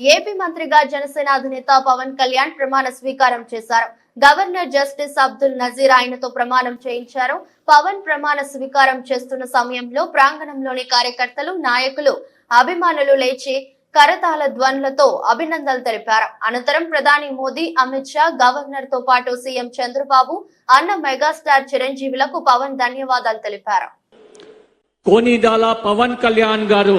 AP మంత్రిగా జనసేన అధినేత పవన్ కళ్యాణ్ ప్రమాణ స్వీకారం చేశారు. గవర్నర్ జస్టిస్ అబ్దుల్ నజీర్ ఆయనతో ప్రమాణం చేయించారు. పవన్ ప్రమాణ స్వీకారం చేస్తున్న సమయంలో ప్రాంగణంలోని కార్యకర్తలు నాయకులు అభిమానులు లేచి కరతాల ధ్వనులతో అభినందనలు తెలిపారు. అనంతరం ప్రధాని మోదీ అమిత్ షా గవర్నర్తో పాటు సీఎం చంద్రబాబు అన్న మెగాస్టార్ చిరంజీవులకు పవన్ ధన్యవాదాలు తెలిపారు. కోనిదాల పవన్ కళ్యాణ్ గారు